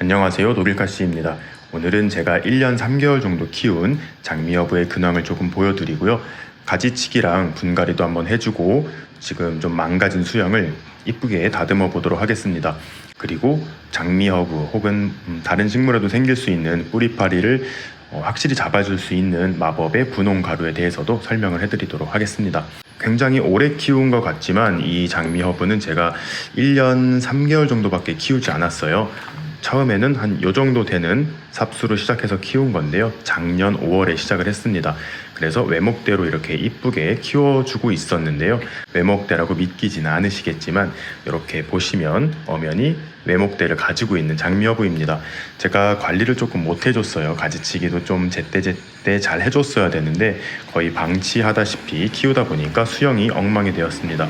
안녕하세요 노빌카씨입니다 오늘은 제가 1년 3개월 정도 키운 장미여부의 근황을 조금 보여드리고요 가지치기랑 분갈이도 한번 해주고 지금 좀 망가진 수영을 이쁘게 다듬어 보도록 하겠습니다 그리고 장미허브 혹은 음, 다른 식물에도 생길 수 있는 뿌리파리를 어, 확실히 잡아줄 수 있는 마법의 분홍 가루에 대해서도 설명을 해드리도록 하겠습니다. 굉장히 오래 키운 것 같지만 이 장미 허브는 제가 1년 3개월 정도밖에 키우지 않았어요. 처음에는 한 요 정도 되는 삽수로 시작해서 키운 건데요. 작년 5월에 시작을 했습니다. 그래서 외목대로 이렇게 이쁘게 키워주고 있었는데요. 외목대라고 믿기지는 않으시겠지만 이렇게 보시면 엄연히 외목대를 가지고 있는 장미여부입니다. 제가 관리를 조금 못 해줬어요. 가지치기도 좀 제때제때 잘 해줬어야 되는데 거의 방치하다시피 키우다 보니까 수영이 엉망이 되었습니다.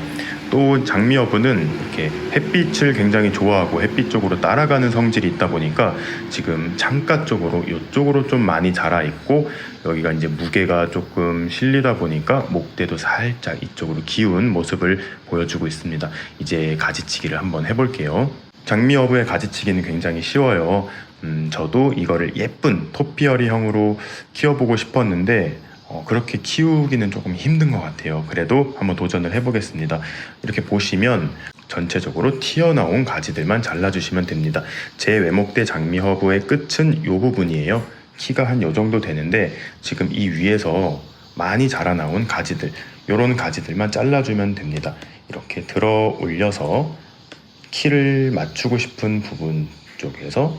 또 장미여부는 이렇게 햇빛을 굉장히 좋아하고 햇빛 쪽으로 따라가는 성질이 있다 보니까 지금 창가 쪽으로 이쪽으로 좀 많이 자라 있고 여기가 이제 무게가 조금 실리다 보니까 목대도 살짝 이쪽으로 기운 모습을 보여주고 있습니다. 이제 가지치기를 한번 해볼게요. 장미여부의 가지치기는 굉장히 쉬워요. 음, 저도 이거를 예쁜 토피어리형으로 키워보고 싶었는데 어, 그렇게 키우기는 조금 힘든 것 같아요. 그래도 한번 도전을 해보겠습니다. 이렇게 보시면 전체적으로 튀어나온 가지들만 잘라주시면 됩니다. 제 외목대 장미 허브의 끝은 이 부분이에요. 키가 한 요 정도 되는데 지금 이 위에서 많이 자라나온 가지들, 요런 가지들만 잘라주면 됩니다. 이렇게 들어 올려서 키를 맞추고 싶은 부분 쪽에서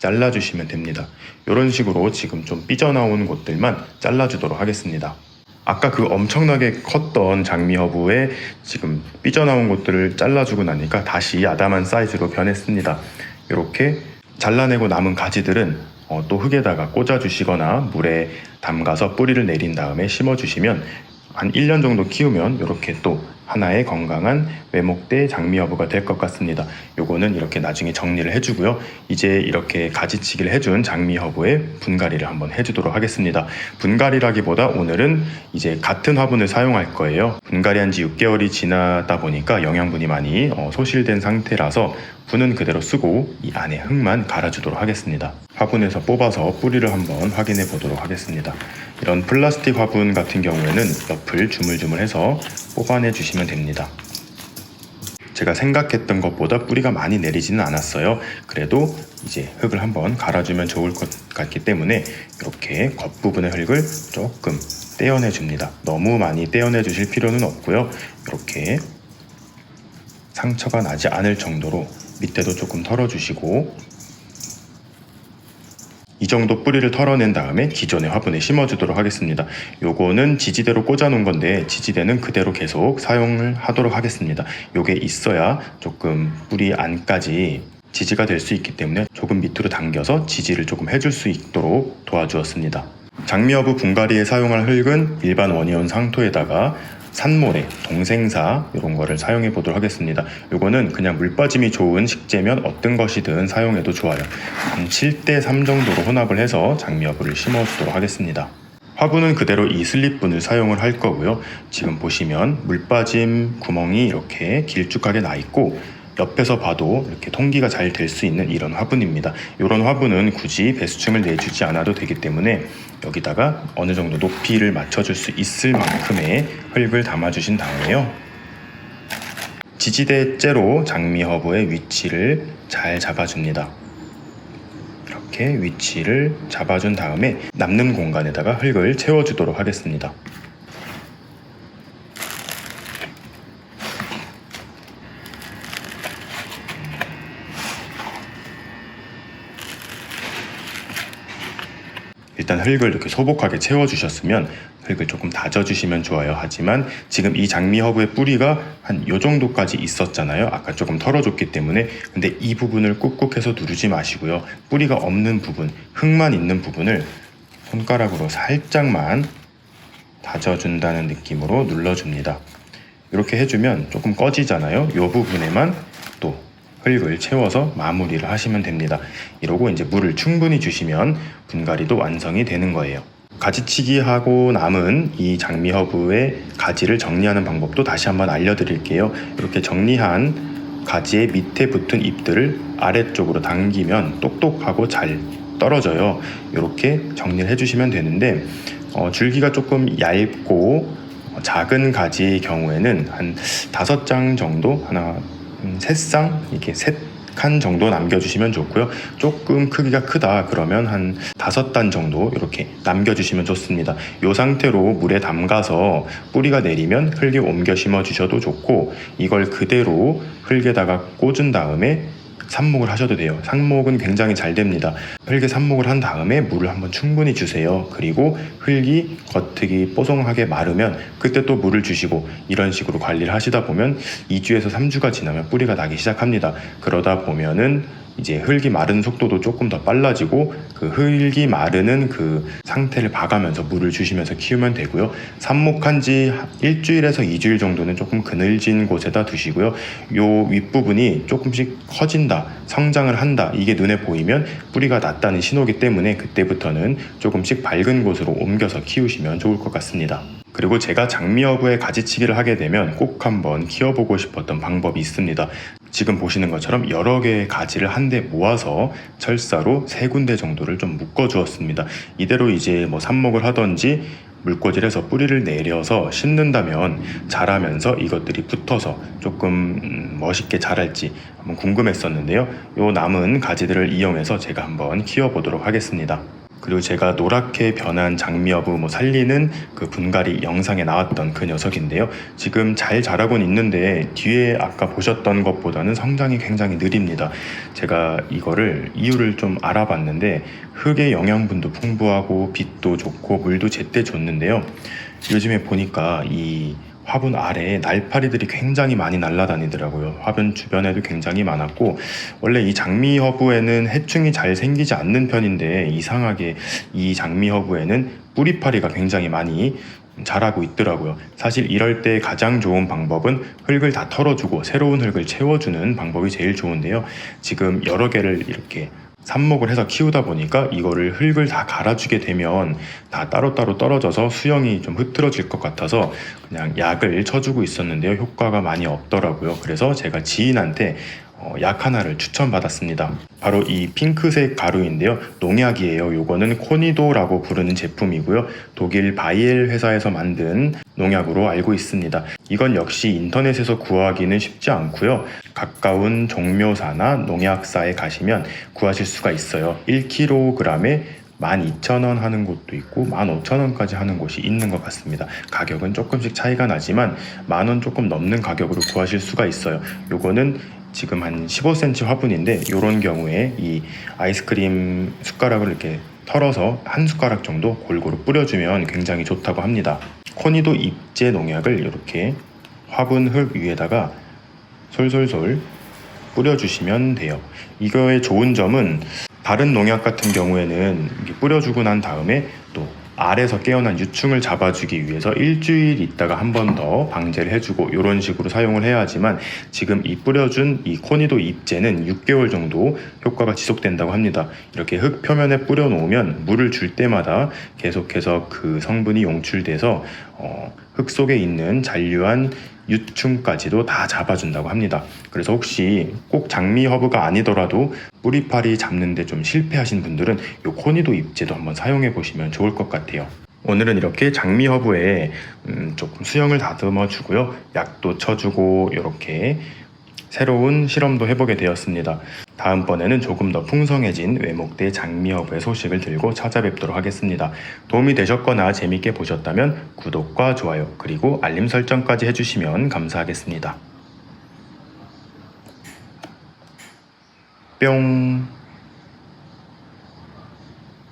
잘라주시면 됩니다. 이런 식으로 지금 좀 삐져나온 곳들만 잘라주도록 하겠습니다. 아까 그 엄청나게 컸던 장미 허브에 지금 삐져나온 곳들을 잘라주고 나니까 다시 아담한 사이즈로 변했습니다. 이렇게 잘라내고 남은 가지들은 어, 또 흙에다가 꽂아주시거나 물에 담가서 뿌리를 내린 다음에 심어주시면 한 1년 정도 키우면 이렇게 또 하나의 건강한 외목대 장미여부가 될 것 같습니다. 요거는 이렇게 나중에 정리를 해주고요. 이제 이렇게 가지치기를 해준 장미허브의 분갈이를 한번 해주도록 하겠습니다. 분갈이라기보다 오늘은 이제 같은 화분을 사용할 거예요. 분갈이한 지 6개월이 지나다 보니까 영양분이 많이 어, 소실된 상태라서 분은 그대로 쓰고 이 안에 흙만 갈아주도록 하겠습니다. 화분에서 뽑아서 뿌리를 한번 확인해 보도록 하겠습니다. 이런 플라스틱 화분 같은 경우에는 옆을 주물주물해서 뽑아내 주시면 됩니다. 제가 생각했던 것보다 뿌리가 많이 내리지는 않았어요. 그래도 이제 흙을 한번 갈아주면 좋을 것 같기 때문에 이렇게 겉부분의 흙을 조금 떼어내 줍니다. 너무 많이 떼어내 주실 필요는 없고요. 이렇게 상처가 나지 않을 정도로 밑에도 조금 털어주시고 이 정도 뿌리를 털어낸 다음에 기존의 화분에 심어주도록 하겠습니다. 요거는 지지대로 꽂아놓은 건데 지지대는 그대로 계속 사용을 하도록 하겠습니다. 요게 있어야 조금 뿌리 안까지 지지가 될 수 있기 때문에 조금 밑으로 당겨서 지지를 조금 해줄 수 있도록 도와주었습니다. 장미여부 분갈이에 사용할 흙은 일반 원이온 상토에다가 산모래, 동생사 이런 거를 사용해 보도록 하겠습니다. 요거는 그냥 물 빠짐이 좋은 식재면 어떤 것이든 사용해도 좋아요. 한 7대 3 정도로 혼합을 해서 장미여부를 심어 주도록 하겠습니다. 화분은 그대로 이 슬립분을 사용을 할 거고요. 지금 보시면 물 빠짐 구멍이 이렇게 길쭉하게 나 있고 옆에서 봐도 이렇게 통기가 잘 될 수 있는 이런 화분입니다. 이런 화분은 굳이 배수층을 내주지 않아도 되기 때문에 여기다가 어느 정도 높이를 맞춰줄 수 있을 만큼의 흙을 담아주신 다음에요. 지지대째로 장미 허브의 위치를 잘 잡아줍니다. 이렇게 위치를 잡아준 다음에 남는 공간에다가 흙을 채워주도록 하겠습니다. 일단 흙을 이렇게 소복하게 채워주셨으면 흙을 조금 다져주시면 좋아요. 하지만 지금 이 장미 허브의 뿌리가 한 요 정도까지 있었잖아요. 아까 조금 털어줬기 때문에. 근데 이 부분을 꾹꾹해서 누르지 마시고요. 뿌리가 없는 부분, 흙만 있는 부분을 손가락으로 살짝만 다져준다는 느낌으로 눌러줍니다. 이렇게 해주면 조금 꺼지잖아요. 이 부분에만 또 흙을 채워서 마무리를 하시면 됩니다. 이러고 이제 물을 충분히 주시면 분갈이도 완성이 되는 거예요. 가지치기 하고 남은 이 장미 허브의 가지를 정리하는 방법도 다시 한번 알려드릴게요. 이렇게 정리한 가지의 밑에 붙은 잎들을 아래쪽으로 당기면 똑똑하고 잘 떨어져요. 이렇게 정리를 해주시면 되는데 어, 줄기가 조금 얇고 어, 작은 가지의 경우에는 한 다섯 장 정도 하나 음, 셋쌍 이렇게 셋 칸 정도 남겨주시면 좋고요. 조금 크기가 크다 그러면 한 다섯 단 정도 이렇게 남겨주시면 좋습니다. 이 상태로 물에 담가서 뿌리가 내리면 흙에 옮겨 심어 주셔도 좋고 이걸 그대로 흙에다가 꽂은 다음에 삽목을 하셔도 돼요. 삽목은 굉장히 잘 됩니다. 흙에 삽목을 한 다음에 물을 한번 충분히 주세요. 그리고 흙이 겉흙이 뽀송하게 마르면 그때 또 물을 주시고 이런 식으로 관리를 하시다 보면 2주에서 3주가 지나면 뿌리가 나기 시작합니다. 그러다 보면은 이제 흙이 마르는 속도도 조금 더 빨라지고 그 흙이 마르는 그 상태를 봐가면서 물을 주시면서 키우면 되고요. 삽목한 지 일주일에서 2주일 정도는 조금 그늘진 곳에다 두시고요. 요 윗부분이 조금씩 커진다, 성장을 한다, 이게 눈에 보이면 뿌리가 났다는 신호기 때문에 그때부터는 조금씩 밝은 곳으로 옮겨서 키우시면 좋을 것 같습니다. 그리고 제가 장미여부에 가지치기를 하게 되면 꼭 한번 키워보고 싶었던 방법이 있습니다. 지금 보시는 것처럼 여러 개의 가지를 한데 모아서 철사로 세 군데 정도를 좀 묶어 주었습니다. 이대로 이제 뭐 삽목을 하던지 물꽂이를 해서 뿌리를 내려서 심는다면 자라면서 이것들이 붙어서 조금 음, 멋있게 자랄지 한번 궁금했었는데요. 요 남은 가지들을 이용해서 제가 한번 키워보도록 하겠습니다. 그리고 제가 노랗게 변한 장미여부 뭐 살리는 그 분갈이 영상에 나왔던 그 녀석인데요. 지금 잘 자라곤 있는데 뒤에 아까 보셨던 것보다는 성장이 굉장히 느립니다. 제가 이거를 이유를 좀 알아봤는데 흙의 영양분도 풍부하고 빛도 좋고 물도 제때 줬는데요. 요즘에 보니까 이 화분 아래에 날파리들이 굉장히 많이 날아다니더라고요. 화분 주변에도 굉장히 많았고 원래 이 장미 허브에는 해충이 잘 생기지 않는 편인데 이상하게 이 장미 허브에는 뿌리파리가 굉장히 많이 자라고 있더라고요. 사실 이럴 때 가장 좋은 방법은 흙을 다 털어주고 새로운 흙을 채워주는 방법이 제일 좋은데요. 지금 여러 개를 이렇게 삽목을 해서 키우다 보니까 이거를 흙을 다 갈아주게 되면 다 따로따로 떨어져서 수영이 좀 흐트러질 것 같아서 그냥 약을 쳐주고 있었는데요. 효과가 많이 없더라고요. 그래서 제가 지인한테 어, 약 하나를 추천받았습니다. 바로 이 핑크색 가루인데요. 농약이에요. 요거는 코니도라고 부르는 제품이고요. 독일 바이엘 회사에서 만든 농약으로 알고 있습니다. 이건 역시 인터넷에서 구하기는 쉽지 않고요. 가까운 종묘사나 농약사에 가시면 구하실 수가 있어요. 1kg에 12,000원 하는 곳도 있고 15,000원까지 하는 곳이 있는 것 같습니다. 가격은 조금씩 차이가 나지만 만 원 조금 넘는 가격으로 구하실 수가 있어요. 요거는 지금 한 15cm 화분인데 이런 경우에 이 아이스크림 숟가락을 이렇게 털어서 한 숟가락 정도 골고루 뿌려주면 굉장히 좋다고 합니다. 코니도 입제 농약을 이렇게 화분 흙 위에다가 솔솔솔 뿌려주시면 돼요. 이거의 좋은 점은 다른 농약 같은 경우에는 뿌려주고 난 다음에 또 알에서 깨어난 유충을 잡아주기 위해서 일주일 있다가 한 번 더 방제를 해주고 이런 식으로 사용을 해야 하지만 지금 이 뿌려준 이 코니도 잎제는 6개월 정도 효과가 지속된다고 합니다. 이렇게 흙 표면에 뿌려 놓으면 물을 줄 때마다 계속해서 그 성분이 용출돼서 어, 흙 속에 있는 잔류한 유충까지도 다 잡아준다고 합니다. 그래서 혹시 꼭 장미 허브가 아니더라도 뿌리파리 잡는데 좀 실패하신 분들은 이 코니도 잎제도 한번 사용해 보시면 좋을 것 같아요. 오늘은 이렇게 장미 허브에 음, 조금 수영을 다듬어 주고요. 약도 쳐주고 이렇게 새로운 실험도 해보게 되었습니다. 다음번에는 조금 더 풍성해진 외목대 장미허브의 소식을 들고 찾아뵙도록 하겠습니다. 도움이 되셨거나 재밌게 보셨다면 구독과 좋아요 그리고 알림 설정까지 해주시면 감사하겠습니다. 뿅